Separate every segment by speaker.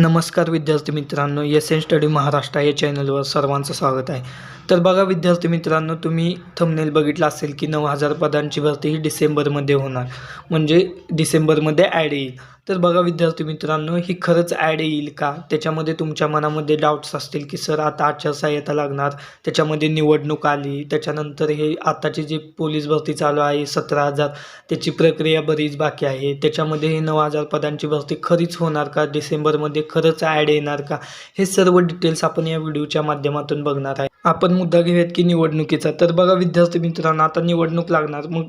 Speaker 1: नमस्कार विद्यार्थी मित्रांनो एस एन स्टडी महाराष्ट्र या चॅनलवर सर्वांचं स्वागत आहे. तर बघा विद्यार्थी मित्रांनो तुम्ही थंबनेल बघितला असेल की नऊ हजार पदांची भरती ही डिसेंबरमध्ये होणार. म्हणजे डिसेंबरमध्ये ॲड येईल. तर बघा विद्यार्थी मित्रांनो ही खरंच ॲड येईल का? त्याच्यामध्ये तुमच्या मनामध्ये डाऊट्स असतील की सर आता आचारसंहिता लागणार. त्याच्यामध्ये निवडणूक आली. त्याच्यानंतर हे आताची जी पोलीस भरती चालू आहे सतरा हजार त्याची प्रक्रिया बरीच बाकी आहे. त्याच्यामध्ये हे नऊ हजार पदांची भरती खरीच होणार का? डिसेंबरमध्ये खरंच ॲड येणार का? हे सर्व डिटेल्स आपण या व्हिडिओच्या माध्यमातून बघणार आहे. आपण मुद्दा घेऊयात की निवडणुकीचा. तर बघा विद्यार्थी मित्रांनो आता निवडणूक लागणार. मग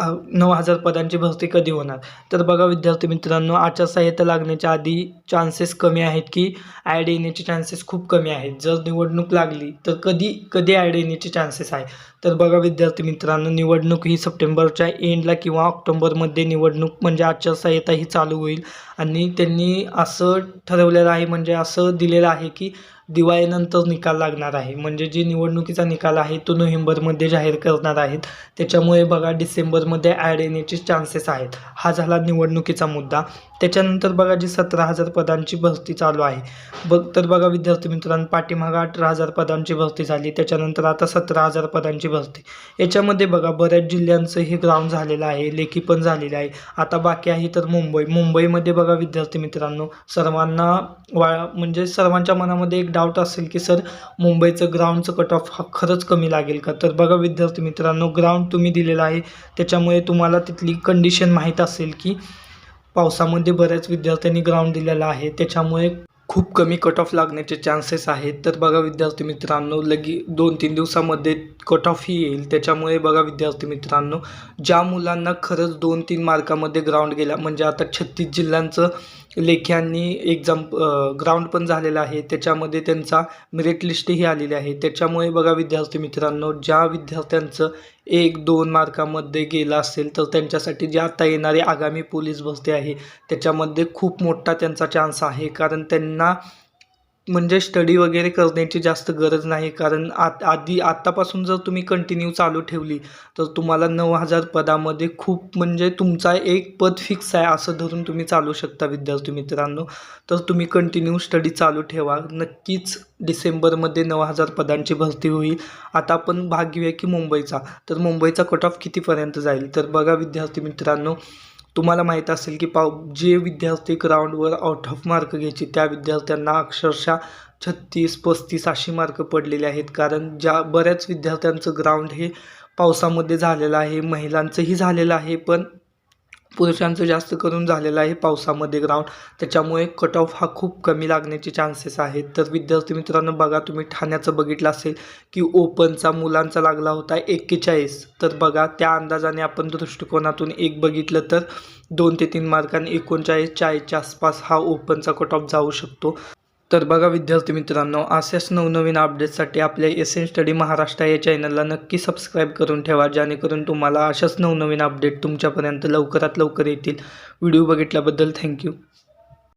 Speaker 1: नऊ हजार पदांची भरती कधी होणार? तर बघा विद्यार्थी मित्रांनो आचारसंहिता लागण्याच्या आधी चान्सेस कमी आहेत की ॲड येण्याचे चान्सेस खूप कमी आहेत. जर निवडणूक लागली तर कधी कधी ॲड येण्याचे चान्सेस आहे? तर बघा विद्यार्थी मित्रांनो निवडणूक ही सप्टेंबरच्या एंडला किंवा ऑक्टोबरमध्ये निवडणूक म्हणजे आचारसंहिता ही चालू होईल. आणि त्यांनी असं ठरवलेलं आहे म्हणजे असं दिलेलं आहे की दिवाळीनंतर निकाल लागणार आहे. म्हणजे जी निवडणुकीचा निकाल आहे तो नोव्हेंबरमध्ये जाहीर करणार आहेत. त्याच्यामुळे बघा डिसेंबरमध्ये ॲड येण्याचे चान्सेस आहेत. हा झाला निवडणुकीचा मुद्दा. त्याच्यानंतर बघा जी सतरा हजार पदांची भरती चालू आहे. बघ तर बघा विद्यार्थी मित्रांनो पाठीमागा अठरा हजार पदांची भरती झाली. त्याच्यानंतर आता सतरा हजार पदांची भरती. याच्यामध्ये बघा बऱ्याच जिल्ह्यांचं हे ग्राउंड झालेलं आहे. लेखी पण झालेलं आहे. आता बाकी आहे तर मुंबई. मुंबईमध्ये बघा विद्यार्थी मित्रांनो सर्वांना वा म्हणजे सर्वांच्या मनामध्ये एक डाऊट असेल की सर मुंबईचं ग्राउंडचं कट ऑफ हा खरंच कमी लागेल का? तर बघा विद्यार्थी मित्रांनो ग्राउंड तुम्ही दिलेलं आहे. त्याच्यामुळे तुम्हाला तिथली कंडिशन माहीत असेल की पावसामध्ये बऱ्याच विद्यार्थ्यांनी ग्राउंड दिलेलं आहे. त्याच्यामुळे खूप कमी कट ऑफ लागण्याचे चान्सेस आहेत. तर बघा विद्यार्थी मित्रांनो लगी दोन तीन दिवसामध्ये कट ऑफ ही येईल. त्याच्यामुळे बघा विद्यार्थी मित्रांनो ज्या मुलांना खरंच दोन तीन मार्कामध्ये ग्राउंड गेला म्हणजे आता छत्तीस जिल्ह्यांचं लेख्यांनी एक्झाम ग्राउंड पण झालेलं आहे. त्याच्यामध्ये त्यांचा मेरिट लिस्टही आलेली आहे. त्याच्यामुळे बघा विद्यार्थी मित्रांनो ज्या विद्यार्थ्यांचं एक दोन मार्कामध्ये गेला असेल तर त्यांच्यासाठी जे आता येणारी आगामी पोलीस भरती आहे त्याच्यामध्ये खूप मोठा त्यांचा चान्स आहे. कारण त्यांना म्हणजे स्टडी वगैरे करण्याची जास्त गरज नाही. कारण आत आधी आत्तापासून जर तुम्ही कंटिन्यू चालू ठेवली तर तुम्हाला नऊ हजार पदामध्ये खूप म्हणजे तुमचा एक पद फिक्स आहे असं धरून तुम्ही चालू शकता विद्यार्थी मित्रांनो. तर तुम्ही कंटिन्यू स्टडी चालू ठेवा. नक्कीच डिसेंबरमध्ये नऊ हजार पदांची भरती होईल. आता आपण भाग घेऊया की मुंबईचा. तर मुंबईचा कट ऑफ कितीपर्यंत जाईल? तर बघा विद्यार्थी मित्रांनो तुम्हाला माहीत असेल की पाव जे विद्यार्थी ग्राउंडवर आउट ऑफ मार्क घ्यायचे त्या विद्यार्थ्यांना अक्षरशः छत्तीस पस्तीस अशी मार्क पडलेले आहेत. कारण ज्या बऱ्याच विद्यार्थ्यांचं ग्राउंड हे पावसामध्ये झालेलं आहे महिलांचंही झालेलं आहे पण पुरुषांचं जास्त करून झालेलं आहे पावसामध्ये ग्राउंड त्याच्यामुळे कट ऑफ हा खूप कमी लागण्याचे चान्सेस आहेत. तर विद्यार्थी मित्रांनो बघा तुम्ही ठाण्याचं बघितलं असेल की ओपनचा मुलांचा लागला होता एक्केचाळीस. तर बघा त्या अंदाजाने आपण दृष्टिकोनातून एक बघितलं तर दोन ते तीन मार्कांनी एकोणचाळीस चाळीसच्या आसपास हा ओपनचा कट ऑफ जाऊ शकतो. तर बघा विद्यार्थी मित्रांनो अशाच नवनवीन अपडेट्ससाठी आपल्या एस एन स्टडी महाराष्ट्र या चॅनलला नक्की सबस्क्राईब करून ठेवा जेणेकरून तुम्हाला अशाच नवनवीन अपडेट तुमच्यापर्यंत लवकरात लवकर येतील. Video बघितल्याबद्दल thank you